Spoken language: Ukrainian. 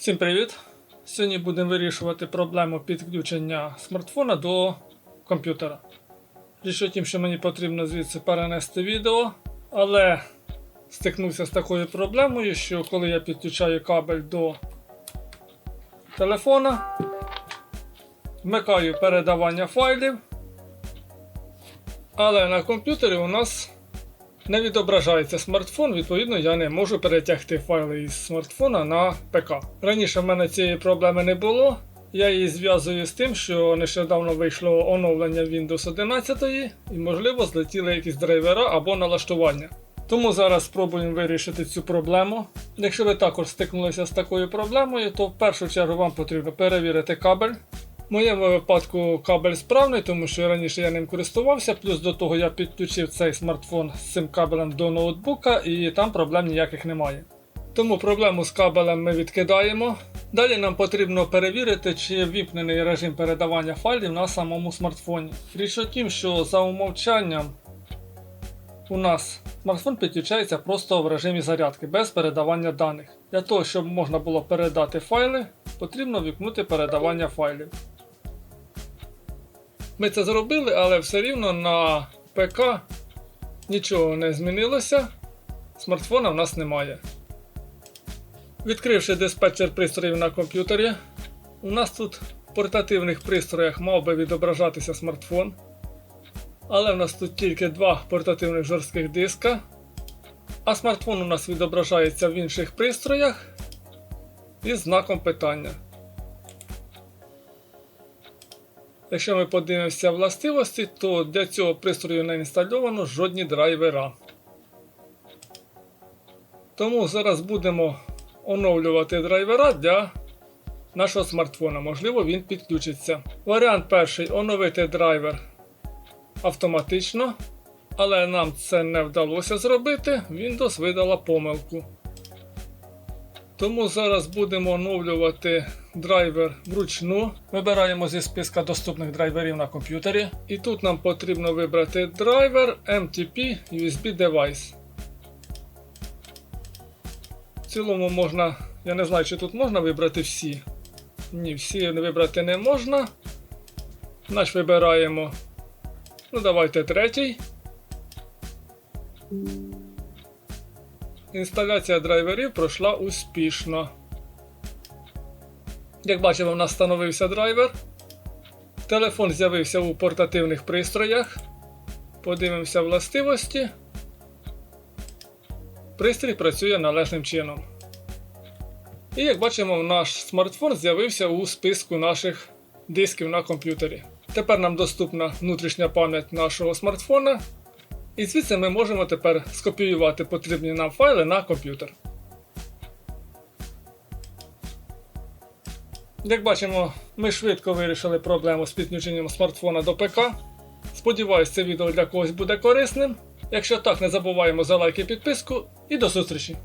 Всім привіт! Сьогодні будемо вирішувати проблему підключення смартфона до комп'ютера. Річ у тім, що мені потрібно звідси перенести відео, але стикнувся з такою проблемою, що коли я підключаю кабель до телефона, вмикаю передавання файлів, але на комп'ютері у нас не відображається смартфон, відповідно, я не можу перетягти файли із смартфона на ПК. Раніше в мене цієї проблеми не було. Я її зв'язую з тим, що нещодавно вийшло оновлення Windows 11 і, можливо, злетіли якісь драйвера або налаштування. Тому зараз спробуємо вирішити цю проблему. Якщо ви також стикнулися з такою проблемою, то в першу чергу вам потрібно перевірити кабель. В моєму випадку кабель справний, тому що раніше я ним користувався, плюс до того я підключив цей смартфон з цим кабелем до ноутбука і там проблем ніяких немає. Тому проблему з кабелем ми відкидаємо. Далі нам потрібно перевірити, чи віпнений режим передавання файлів на самому смартфоні. Річ у тім, що за умовчанням у нас смартфон підключається просто в режимі зарядки без передавання даних. Для того, щоб можна було передати файли, потрібно вікнути передавання файлів. Ми це зробили, але все рівно на ПК нічого не змінилося. Смартфона в нас немає. Відкривши диспетчер пристроїв на комп'ютері, у нас тут в портативних пристроях мав би відображатися смартфон. Але в нас тут тільки два портативних жорстких диска. А смартфон у нас відображається в інших пристроях із знаком питання. Якщо ми подивимося властивості, то для цього пристрою не інстальовано жодні драйвера. Тому зараз будемо оновлювати драйвера для нашого смартфона. Можливо, він підключиться. Варіант перший оновити драйвер автоматично. Але нам це не вдалося зробити. Windows видала помилку. Тому зараз будемо оновлювати драйвер вручну. Вибираємо зі списка доступних драйверів на комп'ютері. І тут нам потрібно вибрати драйвер MTP USB Device. В цілому можна, я не знаю, чи тут можна вибрати всі. Ні, всі вибрати не можна. Значить вибираємо. Ну, давайте третій. Інсталяція драйверів пройшла успішно. Як бачимо, в нас встановився драйвер. Телефон з'явився у портативних пристроях. Подивимося властивості. Пристрій працює належним чином. І як бачимо, наш смартфон з'явився у списку наших дисків на комп'ютері. Тепер нам доступна внутрішня пам'ять нашого смартфона. І звідси ми можемо тепер скопіювати потрібні нам файли на комп'ютер. Як бачимо, ми швидко вирішили проблему з підключенням смартфона до ПК. Сподіваюсь, це відео для когось буде корисним. Якщо так, не забуваємо за лайк і підписку і до зустрічі!